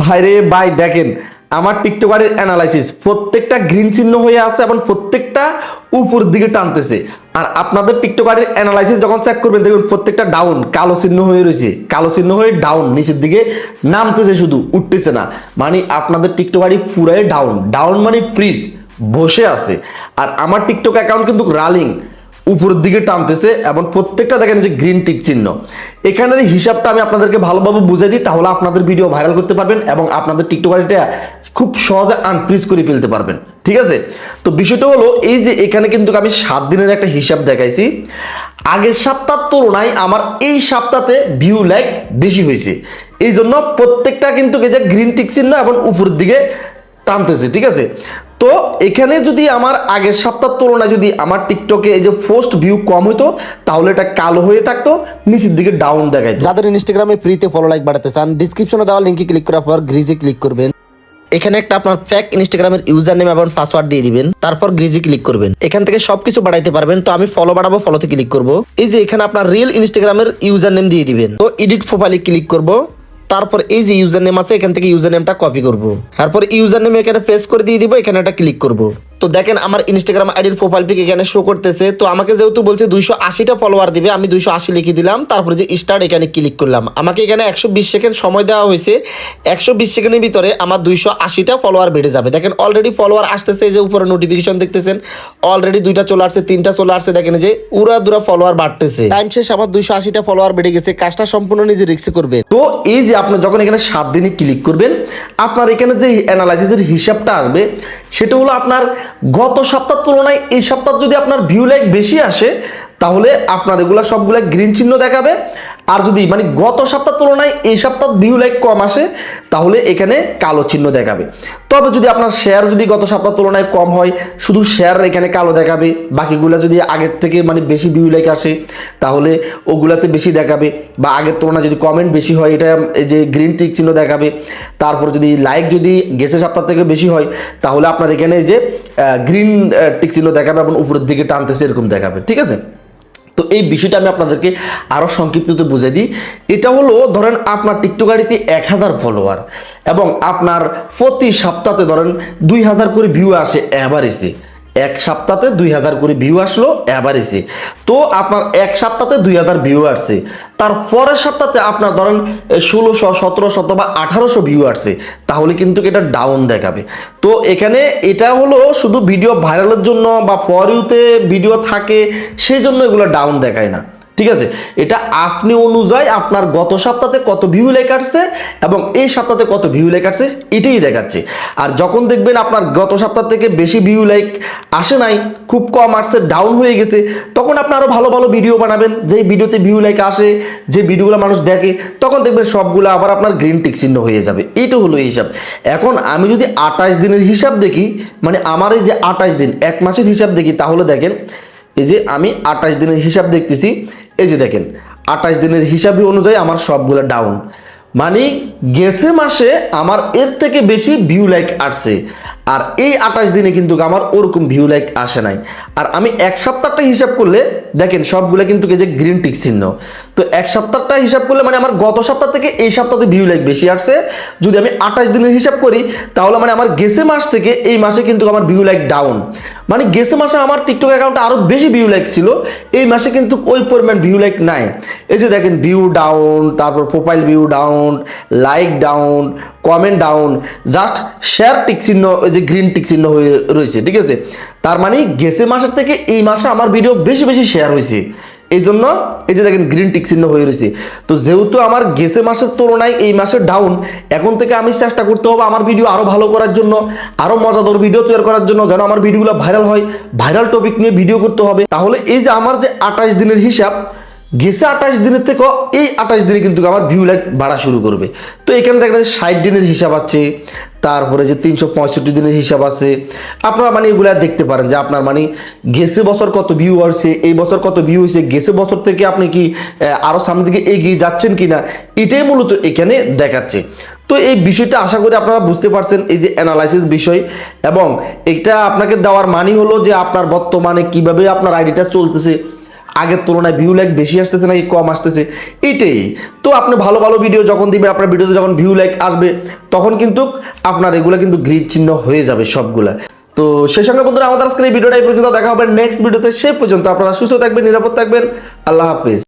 ভাইরে, ভাই, দেখেন, আমার টিকটকারের অ্যানালাইসিস প্রত্যেকটা গ্রিন চিহ্ন হয়ে আছে এবং প্রত্যেকটা উপর দিকে টানতেছে। আর আপনাদের টিকটকারের অ্যানালাইসিস যখন চেক করবেন, দেখবেন প্রত্যেকটা ডাউন কালো চিহ্ন হয়ে রয়েছে। কালো চিহ্ন হয়ে ডাউন নিচের দিকে নামতেছে শুধু, উঠতেছে না। মানে আপনাদের টিকটকারই পুরাই ডাউন ডাউন মানে ফ্রিজ বসে আছে। আর আমার টিকটক অ্যাকাউন্ট কিন্তু রালিং উপরের দিকে টানতেছে এবং প্রত্যেকটা দেখেন যে গ্রিন টিক চিহ্ন। এখানের হিসাবটা আমি আপনাদেরকে ভালোভাবে বুঝে দিই, তাহলে আপনাদের ভিডিও ভাইরাল করতে পারবেন এবং আপনাদের টিকটকারিটা খুব সহজে আনফ্রিজ করে ফেলতে পারবেন, ঠিক আছে? তো বিষয়টা হলো, এই যে এখানে কিন্তু আমি সাত দিনের একটা হিসাব দেখাইছি। আগের সপ্তাহ তুলনায় আমার এই সপ্তাহে ভিউ লাইক বেশি হয়েছে। এই জন্য প্রত্যেকটা কিন্তু যে গ্রিন টিক চিহ্ন এবং উপরের দিকে টানতেছে, ঠিক আছে? তো এখানে যদি আমার আগের সপ্তাহ তুলনায় যদি আমার টিকটকে এই যে পোস্ট ভিউ কম হতো তাহলে এটা কালো হয়ে থাকতো, নিচের দিকে ডাউন দেখায় যাদের ইনস্টাগ্রামে ফ্রিতে ফলো লাইক বাড়াতে চান ডিসক্রিপশনে দেওয়া লিঙ্কে ক্লিক করার পর গ্রিজে ক্লিক করবেন। এখানে একটা আপনার ফ্যাক ইনস্টাগ্রামের ইউজার নেম এবং পাসওয়ার্ড দিয়ে দিবেন, তারপর গ্রিজে ক্লিক করবেন। এখান থেকে সবকিছু বাড়াইতে পারবেন, তো আমি ফলো বাড়াবো ফলোতে ক্লিক করব। এই যে এখানে আপনার রিয়েল ইনস্টাগ্রামের ইউজার নেম দিয়ে দিবেন। তো এডিট প্রোফাইলে ক্লিক করব। তারপর এই যে ইউজার নেম আছে, এখান থেকে ইউজার নেমটা কপি করব। তারপর ইউজার নেম এখানে পেস্ট করে দিয়ে দিব, এখানে একটা ক্লিক করব। তো দেখেন আমার ইনস্টাগ্রাম আইডির প্রোফাইল পিক এখানে শো করতেছে। তো আমাকে যেহেতু বলছে দুইশো আশিটা ফলোয়ার দিবে, আমি দুইশো আশি লিখে দিলাম। তারপরে যে স্টার্ট এখানে ক্লিক করলাম। আমাকে এখানে একশো বিশ সেকেন্ড সময় দেওয়া হয়েছে। একশো বিশ সেকেন্ডের ভিতরে আমার দুইশো আশিটা ফলোয়ার বেড়ে যাবে। দেখেন অলরেডি ফলোয়ার আসতেছে যে উপরে নোটিফিকেশন দেখতেছেন। অলরেডি দুইটা চলে আসছে, তিনটা চলে আসছে। দেখেন যে উড়া দুরা ফলোয়ার বাড়তেছে। টাইম শেষ, আমার দুইশো আশিটা ফলোয়ার বেড়ে গেছে। কাজটা সম্পূর্ণ নিজে রিক্সে করবে তো এই যে আপনি যখন এখানে সাত দিনে ক্লিক করবেন, আপনার এখানে যে অ্যানালাইসিসের হিসাবটা আসবে, সেটা হলো আপনার গত সপ্তাহ তুলনায় এই সপ্তাহ যদি আপনার ভিউ লাইক বেশি আসে, তাহলে আপনার এগুলো সবগুলো গ্রিন চিহ্ন দেখাবে। আর যদি মানে গত সপ্তাহ তুলনায় এই সপ্তাহ ভিউ লাইক কম আসে, তাহলে এখানে কালো চিহ্ন দেখাবে। তবে যদি আপনার শেয়ার যদি গত সপ্তাহ তুলনায় কম হয়, শুধু শেয়ার এখানে কালো দেখাবে, বাকিগুলো যদি আগের থেকে মানে বেশি ভিউ লাইক আসে, তাহলে ওগুলাতে বেশি দেখাবে। বা আগের তুলনায় যদি কমেন্ট বেশি হয়, এটা এই যে গ্রিন টিক চিহ্ন দেখাবে। তারপর যদি লাইক যদি গেছে সপ্তাহ থেকে বেশি হয়, তাহলে আপনার এখানে যে গ্রিন টিক চিহ্ন দেখাবে এবং উপরের দিকে টানতেছে এরকম দেখাবে। ঠিক আছে? তো এই বিষয়টা আমি আপনাদেরকে আরও সংক্ষিপ্ততে বুঝে দিই। এটা হলো, ধরেন আপনার টিকটক গাড়িতে এক হাজার ফলোয়ার এবং আপনার প্রতি সপ্তাহে ধরেন দুই হাজার করে ভিউ আসে অ্যাভারেজে এক সপ্তাহে দুই হাজার করে ভিউ আসলো অ্যাভারেজে তো আপনার এক সপ্তাহে দুই হাজার ভিউ আসছে। তার পরের সপ্তাহে আপনার ধরেন ষোলোশো, সতেরোশো বা আঠারোশো ভিউ আসছে। তাহলে কিন্তু এটা ডাউন দেখাবে। তো এখানে এটা হলো শুধু ভিডিও ভাইরালের জন্য বা পরেওতে ভিডিও থাকে সেই জন্য এগুলো ডাউন দেখায় না। ঠিক আছে? এটা আপনি অনুযায়ী আপনার গত সপ্তাহে কত ভিউ লাইক আসছে এবং এই সপ্তাহে কত ভিউ লাইক আসছে এটাই দেখাচ্ছে। আর যখন দেখবেন আপনার গত সপ্তাহ থেকে বেশি ভিউ লাইক আসে নাই, খুব কম আসছে ডাউন হয়ে গেছে, তখন আপনি আরও ভালো ভালো ভিডিও বানাবেন। যেই ভিডিওতে ভিউ লাইক আসে, যে ভিডিওগুলো মানুষ দেখে, তখন দেখবেন সবগুলো আবার আপনার গ্রিন টিক চিহ্ন হয়ে যাবে। এইটা হলো হিসাব। এখন আমি যদি আঠাশ দিনের হিসাব দেখি মানে আমার এই যে আঠাশ দিন, এক মাসের হিসাব দেখি, তাহলে দেখেন এই যে আমি আঠাশ দিনের হিসাব দেখতেছি, এই যে দেখেন, আঠাশ দিনের হিসাব অনুযায়ী আমার সবগুলো ডাউন মানে গেছে মাসে আমার এর থেকে বেশি ভিউ লাইক আসছে। আর এই আঠাশ দিনে কিন্তু আমার ওরকম ভিউ লাইক আসে নাই। আর আমি এক সপ্তাহটা হিসাব করলে, দেখেন সবগুলো কিন্তু যে গ্রিন টিক চিহ্ন। তো এক সপ্তাহটা হিসাব করলে মানে আমার গত সপ্তাহ থেকে এই সপ্তাহে ভিউ লাইক বেশি আসছে। যদি আমি আঠাশ দিনের হিসাব করি, তাহলে মানে আমার গেছে মাস থেকে এই মাসে কিন্তু আমার ভিউ লাইক ডাউন মানে গেছে মাসে আমার টিকটক অ্যাকাউন্টে আরও বেশি ভিউ লাইক ছিল, এই মাসে কিন্তু ওই পরিমাণ ভিউ লাইক নাই। এই যে দেখেন ভিউ ডাউন তারপর profile view down like down comment down just share tick চিহ্ন, ওই যে গ্রিন টিক চিহ্ন হয়ে রয়েছে, ঠিক আছে? তার মানে গেছে মাসের থেকে এই মাসে আমার ভিডিও বেশি বেশি শেয়ার হয়েছে এই জন্য এই যে দেখেন গ্রিন টিক চিহ্ন হয়ে রয়েছে। তো যেহেতু আমার গেছে মাসের তুলনায় এই মাসে ডাউন এখন থেকে আমি চেষ্টা করতে হবে আমার ভিডিও আরও ভালো করার জন্য আরও মজাদার ভিডিও তৈরি করার জন্য যেন আমার ভিডিওগুলো ভাইরাল হয়। ভাইরাল টপিক নিয়ে ভিডিও করতে হবে। তাহলে এই যে আমার যে আঠাশ দিনের হিসাব গেছে আঠাশ দিনের থেকে এই আঠাশ দিনে কিন্তু আমার ভিউ লাইক বাড়া শুরু করবে। তো এখানে দেখা যাচ্ছে ষাট দিনের হিসাব আছে, তারপরে যে তিনশো পঁয়ষট্টি দিনের হিসাব আছে। আপনারা মানে এগুলা দেখতে পারেন যে আপনার মানে গেছে বছর কত ভিউ হয়েছে এই বছর কত ভিউ হয়েছে, গেছে বছর থেকে আপনি কি আরও সামনের দিকে এগিয়ে যাচ্ছেন কিনা, এটাই মূলত এখানে দেখাচ্ছে। তো এই বিষয়টা আশা করি আপনারা বুঝতে পারছেন, এই যে অ্যানালাইসিস বিষয়। এবং এটা আপনাকে দেওয়ার মানি হলো যে আপনার বর্তমানে কীভাবে আপনার আইডিটা চলতেছে। আগের তুলনায় ভিউ লাইক বেশি আসতেছে নাকি কম আসতেছে। এটাই। তো আপনি ভালো ভালো ভিডিও যখন দিবেন, আপনার ভিডিওতে যখন ভিউ লাইক আসবে, তখন কিন্তু আপনার এগুলো কিন্তু গ্রিড চিহ্ন হয়ে যাবে সবগুলা। তো সেই সঙ্গে বন্ধুরা, আমাদের আজকের এই ভিডিওটা এই পর্যন্ত। দেখা হবে নেক্সট ভিডিওতে সেই পর্যন্ত আপনারা সুস্থ থাকবেন, নিরাপদ থাকবেন। আল্লাহ হাফিজ।